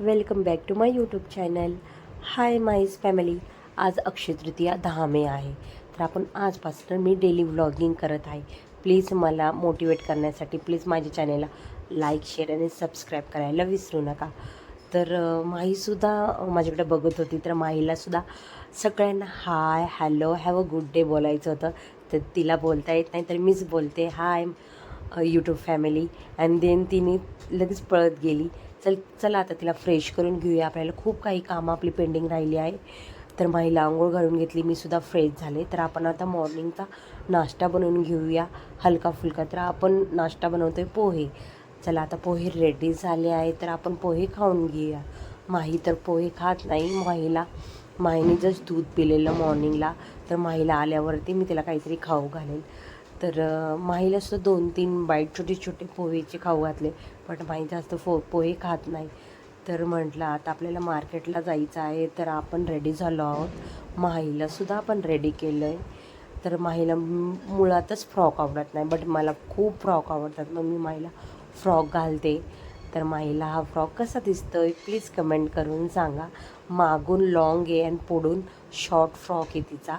Welcome back to my YouTube channel. Hi माईज family. आज अक्षय तृतीया दहा मे आहे. तर आपण आजपासून मी डेली व्लॉगिंग करत आहे. प्लीज मला मोटिवेट करण्यासाठी प्लीज माझ्या चॅनलला लाईक शेअर आणि सबस्क्राईब करायला विसरू नका. तर माहीसुद्धा माझ्याकडे बघत होती. तर माहीलासुद्धा सगळ्यांना hi hello have a good day बोलायचं होतं. तर तिला बोलता येत नाही तर मीच बोलते hi YouTube family. And then तिने लगेच पळत गेली. चल चला आता तिला फ्रेश करून घेऊया. आपल्याला खूप काही कामं आपली पेंडिंग राहिली आहे. तर माहीला आंघोळ घालून घेतली मी सुद्धा फ्रेश झाले. तर आपण आता मॉर्निंगचा नाश्ता बनवून घेऊया. हलका फुलका. तर आपण नाश्ता बनवतो आहे पोहे. चला आता पोहे रेडी झाले आहे तर आपण पोहे खाऊन घेऊया. माही तर पोहे खात नाही. माहीला माहीने जस्ट दूध पिलेलं मॉर्निंगला तर माहीला आल्यावरती मी तिला काहीतरी खाऊ घालेल तर माहीला सुद्धा दोन तीन बाईट छोटे छोटे पोहेचे खाऊ घातले पण माही जास्त फो पोहे खात नाही. तर म्हटलं आता आपल्याला मार्केटला जायचं आहे तर आपण रेडी झालो आहोत. माहीला सुद्धा आपण रेडी केलं आहे तर माहीला मुळातच फ्रॉक आवडत नाही बट मला खूप फ्रॉक आवडतात. मग मी माहीला फ्रॉक घालते. तर माहीला हा फ्रॉक कसा दिसतो आहे प्लीज कमेंट करून सांगा. मागून लाँग आहे आणि पुढून शॉर्ट फ्रॉक आहे तिचा.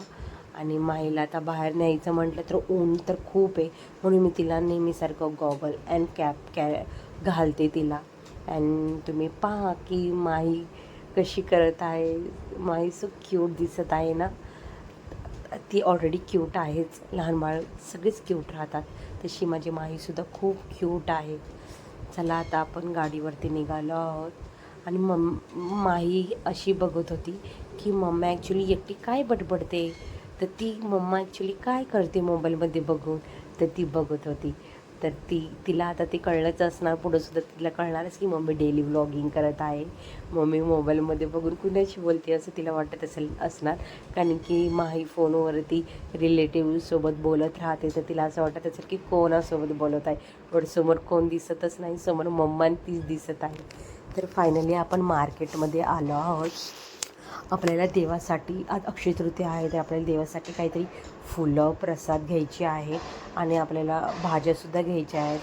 आणि माहीला आता बाहेर न्यायचं म्हटलं तर ऊन तर खूप आहे. म्हणून मी तिला नेहमीसारखं गॉगल अँड कॅप कॅ घालते तिला. अँड तुम्ही पहा की माही कशी करत आहे. माही सो क्यूट दिसत आहे ना. ती ऑलरेडी क्यूट आहेच. लहान बाळ सगळेच क्यूट राहतात. तशी माझी माहीसुद्धा खूप क्यूट आहे. चला आता आपण गाडीवरती निघालो आहोत. आणि मम माही अशी बघत होती की मम्मा ॲक्च्युली एकटी काय बडबडते? तर ती मम्मा ॲक्च्युली काय करते मोबाईलमध्ये बघून? तर ती बघत होती. तर ती तिला आता ते कळलंच असणार पुढं सुद्धा. तिला कळणारच की मम्मी डेली व्लॉगिंग करत आहे. मम्मी मोबाईलमध्ये बघून कुणाशी बोलते असं तिला वाटत असेल असणार. कारण की माही फोनवरती रिलेटिव्हसोबत बोलत राहते. तर तिला असं वाटत असेल की कोणासोबत बोलत आहे. पण समोर कोण दिसतच नाही. समोर मम्मा तीच दिसत आहे. तर फायनली आपण मार्केटमध्ये आलो आहोत. आपल्याला देवासाठी आज अक्षय तृतीया आहे तर आपल्याला देवासाठी काहीतरी फुलं प्रसाद घ्यायची आहे आणि आपल्याला भाज्यासुद्धा घ्यायच्या आहेत.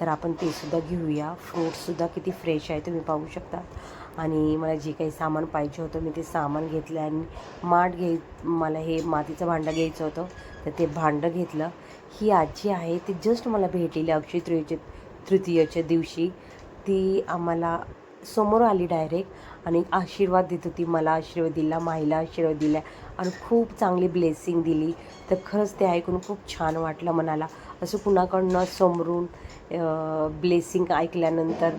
तर आपण तेसुद्धा घेऊया. फ्रूट्ससुद्धा किती फ्रेश आहे तुम्ही पाहू शकता आणि मला जे काही सामान पाहिजे होतं मी ते सामान घेतलं आणि माठ घे मला हे मातीचं भांडं घ्यायचं होतं तर ते भांडं घेतलं. ही आजी आहे ती जस्ट मला भेटलेली अक्षय तृतीयेच्या तृतीयेच्या दिवशी. ती आम्हाला समोर आली डायरेक्ट आणि आशीर्वाद देत होती मला आशीर्वाद दिला माईला आशीर्वाद दिला आणि खूप चांगली ब्लेसिंग दिली. तर खरंच ते ऐकून खूप छान वाटलं मनाला. असं कुणाकडनं समरून ब्लेसिंग ऐकल्यानंतर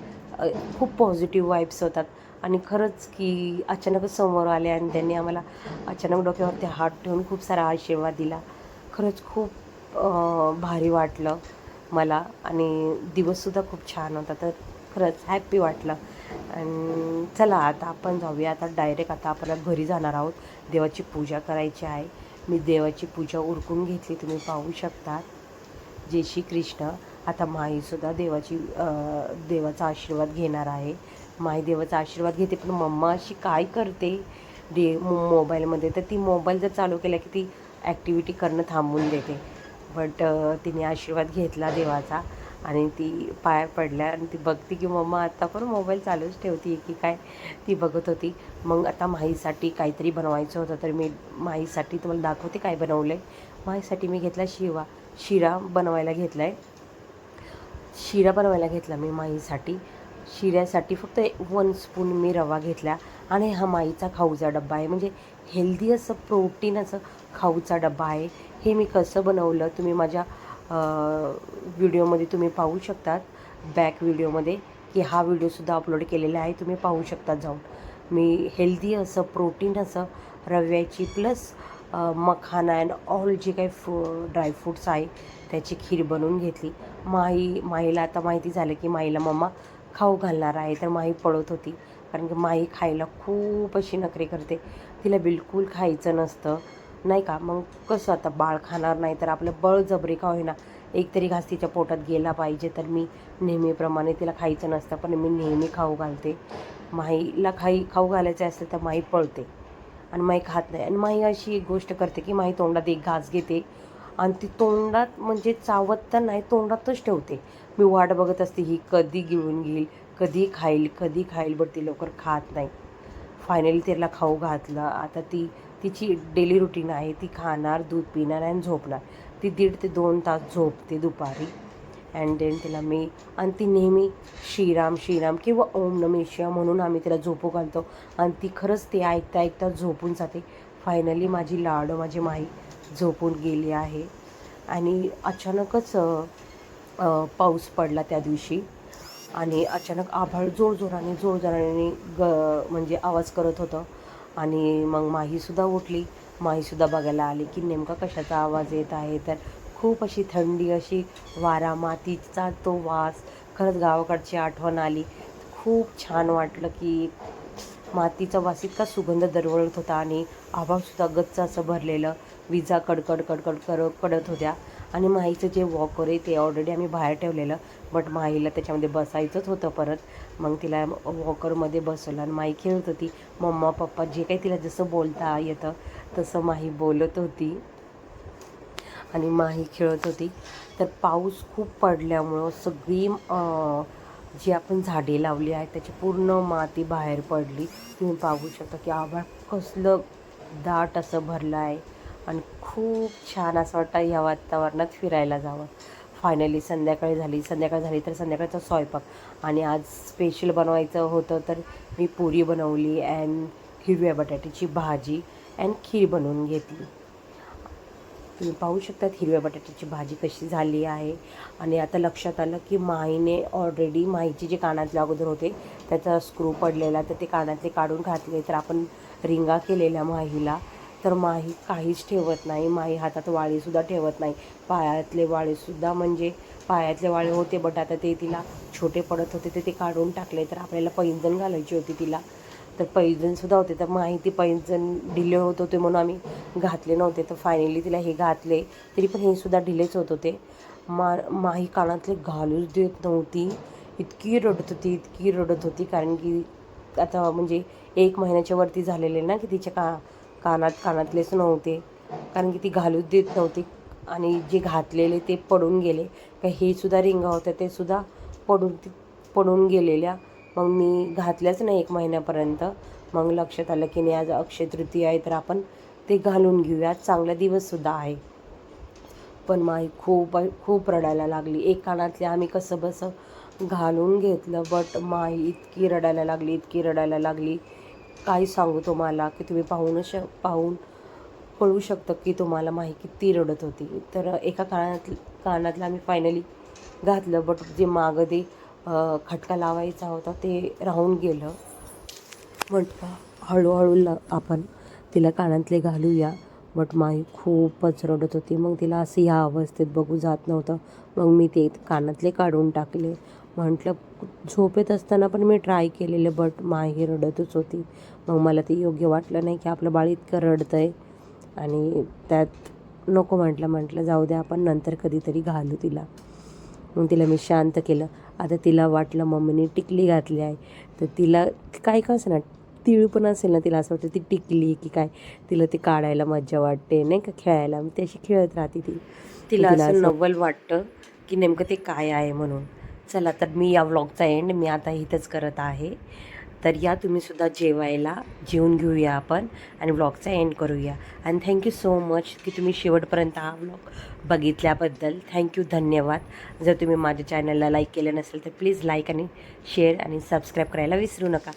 खूप पॉझिटिव्ह वाईब्स होतात. आणि खरंच की अचानकच समोर आले आणि त्यांनी आम्हाला अचानक डोक्यावरती हात ठेवून खूप सारा आशीर्वाद दिला. खरंच खूप भारी वाटलं मला आणि दिवससुद्धा खूप छान होता. तर खरंच हॅप्पी वाटलं. आणि चला आता आपण जाऊया. आता डायरेक्ट आता आपण घरी जाणार आहोत. देवाची पूजा करायची आहे. मी देवाची पूजा उरकून घेतली. तुम्ही पाहू शकता. जय श्री कृष्ण. आता माईसुद्धा देवाची देवाचा आशीर्वाद घेणार आहे. माई देवाचा आशीर्वाद घेते पण मम्मा अशी काय करते? डे मो- मोबाईलमध्ये. तर ती मोबाईल जर चालू केला की ती ॲक्टिव्हिटी करणं थांबवून देते. बट तिने आशीर्वाद घेतला देवाचा. आणि ती पाया पडल्या आणि ती बघते की मम्मा आता पण मोबाईल चालूच ठेवते की काय? ती बघत होती. मग आता माहीसाठी काहीतरी बनवायचं होतं तर मी माहीसाठी तुम्हाला दाखवते काय बनवलं आहे माहीसाठी मी घेतला शिवा शिरा बनवायला घेतला आहे शिरा बनवायला घेतला मी माईसाठी शिऱ्यासाठी फक्त वन स्पून मी रवा घेतला आणि हा माईचा खाऊचा डब्बा आहे. म्हणजे हेल्दी असं प्रोटीन असं खाऊचा डब्बा आहे. हे मी कसं बनवलं? तुम्ही माझ्या व्हिडिओमध्ये तुम्ही पाहू शकतात बॅक व्हिडिओमध्ये की हा व्हिडिओसुद्धा अपलोड केलेला आहे तुम्ही पाहू शकता जाऊन. मी हेल्दी असं प्रोटीन असं रव्याची प्लस मखाना अँड ऑल जे काही फ्रू ड्रायफ्रूट्स आहे त्याची खीर बनवून घेतली. माई माईला आता माहिती झालं की माईला मम्मा खाऊ घालणार आहे तर माई पळत होती. कारण की माई खायला खूप अशी नखरे करते. तिला बिलकुल खायचं नसतं. नाही का? मग कसं आता बाळ खाणार नाही तर आपलं बळजबरी का होईना? एक तरी घास तिच्या पोटात गेला पाहिजे तर मी नेहमीप्रमाणे तिला खायचं नसतं पण मी नेहमी खाऊ घालते. माईला खाई खाऊ घालायचं असेल तर माई पळते आणि माई खात नाही. आणि माई अशी एक गोष्ट करते की माई तोंडात एक घास घेते आणि ती तोंडात म्हणजे चावत तर नाही तोंडातच ठेवते. मी वाट बघत असते ही कधी गिळून घेईल कधी खाईल कधी खाईल बट ती लवकर खात नाही. फायनली तिला खाऊ घातलं. आता ती तिची डेली रुटीन आहे ती खाणार दूध पिणार आणि झोपणार. ती दीड ते दोन तास झोपते दुपारी. अँड देन तिला मी आणि ती नेहमी श्रीराम श्रीराम किंवा ओम नमेशिया म्हणून आम्ही तिला झोपू घालतो. आणि ती खरंच ते ऐकता ऐकता झोपून जाते. फायनली माझी लाड माझी माई झोपून गेली आहे. आणि अचानकच पाऊस पडला त्या दिवशी. आणि अचानक आभाळ जोरजोराने जोरजोराने ग म्हणजे आवाज करत होतं. आणि मग माहीसुद्धा उठली. माहीसुद्धा बघायला आली की नेमका कशाचा आवाज येत आहे? तर खूप अशी थंडी अशी वारा मातीचा तो वास खरंच गावाकडची आठवण आली. खूप छान वाटलं की मातीचा वास इतका सुगंध दरवळत होता आणि आभाळसुद्धा गच्च असं भरलेलं. विजा कडकड कडकड कर पडत होत्या. आणि माईचं जे वॉकर आहे ते ऑलरेडी आम्ही बाहेर ठेवलेलं. बट माईला त्याच्यामध्ये बसायचंच होतं परत. मग तिला वॉकरमध्ये बसवलं आणि माई खेळत होती. मम्मा पप्पा जे काही तिला जसं बोलता येतं तसं माही बोलत होती. आणि माही खेळत होती. तर पाऊस खूप पडल्यामुळं सगळी जी आपण झाडे लावली आहेत त्याची पूर्ण माती बाहेर पडली. तुम्ही पाहू शकता की आभाळ कसलं दाट असं भरलं आहे. आणि खूप छान असं वाटतं ह्या वातावरणात फिरायला जावं. फायनली संध्याकाळी झाली संध्याकाळ झाली तर संध्याकाळचा स्वयंपाक. आणि आज स्पेशल बनवायचं होतं तर मी पुरी बनवली अँड हिरव्या बटाट्याची भाजी अँड खीर बनवून घेतली. तुम्ही पाहू शकतात हिरव्या बटाट्याची भाजी कशी झाली आहे. आणि आता लक्षात आलं की माईने ऑलरेडी माईचे जे कानातले अगोदर होते त्याचा स्क्रू पडलेला तर ते कानातले काढून घातले. तर आपण रिंगा केलेल्या माहीला तर माही काहीच ठेवत नाही. माही हातात वाळीसुद्धा ठेवत नाही. पायातले वाळेसुद्धा म्हणजे पायातले वाळे होते बट आता ते तिला छोटे पडत होते ते ते काढून टाकले तर आपल्याला पैंजण घालायची होती तिला. तर पैंजणसुद्धा होते. तर माहिती पैंजण ढिले होत होते म्हणून आम्ही घातले नव्हते. तर फायनली तिला हे घातले. तरी पण हे सुद्धा ढिलेच होत होते. मा माही कानातले घालूच देत नव्हती. इतकी रडत होती इतकी रडत होती. कारण की आता म्हणजे एक महिन्याच्या वरती झालेले ना की तिच्या का कानात कानातलेच नव्हते. कारण की ती घालूच देत नव्हती. आणि जे घातलेले ते पडून गेले. का हे सुद्धा रिंगा होत्या ते सुद्धा पडून पडून गेलेल्या. मग मी घातल्याच नाही एक महिन्यापर्यंत. मग लक्षात आलं की नाही आज अक्षय तृतीय आहे तर आपण ते घालून घेऊया. चांगला दिवससुद्धा आहे. पण माई खूप खूप रडायला लागली. एक कानातले आम्ही कसं बसं घालून घेतलं बट माई इतकी रडायला लागली इतकी रडायला लागली. काही सांगू तुम्हाला की तुम्ही पाहून श पाहून कळू शकतं की तुम्हाला माही किती रडत होती. तर एका कानात कानातलं आम्ही फायनली घातलं बट जे मागं ते खटका लावायचा होता ते राहून गेलं. म्हटलं हळूहळू ल आपण तिला कानातले घालूया. बट माई खूपच रडत होती. मग तिला असं ह्या अवस्थेत बघू जात नव्हतं. मग मी ते कानातले काढून टाकले. म्हटलं झोपेत असताना पण मी ट्राय केलेले बट माही रडतच होती. मग मला ते योग्य वाटलं नाही की आपलं बाळ इतकं रडतं आहे आणि त्यात नको म्हटलं म्हटलं जाऊ द्या आपण नंतर कधीतरी घालू तिला. मग तिला मी शांत केलं. आता तिला वाटलं मम्मीने टिकली घातली आहे. तर तिला काय का असं ना तिळ पण असेल ना तिला असं वाटतं ती टिकली की काय तिला ते काढायला मज्जा वाटते नाही का खेळायला. मग ती अशी खेळत राहते ती. तिला असं नवल वाटतं की नेमकं ते काय आहे म्हणून. चला तर मी या व्लॉगचा एंड मी आता इथंच करत आहे. तर या तुम्हीसुद्धा जेवायला. जेवून घेऊया आपण आणि व्लॉगचा एंड करूया. आणि थँक्यू सो मच की तुम्ही शेवटपर्यंत हा व्लॉग बघितल्याबद्दल. थँक्यू धन्यवाद. जर तुम्ही माझ्या चॅनलला लाईक केलं नसेल तर प्लीज लाईक आणि शेअर आणि सबस्क्राईब करायला विसरू नका.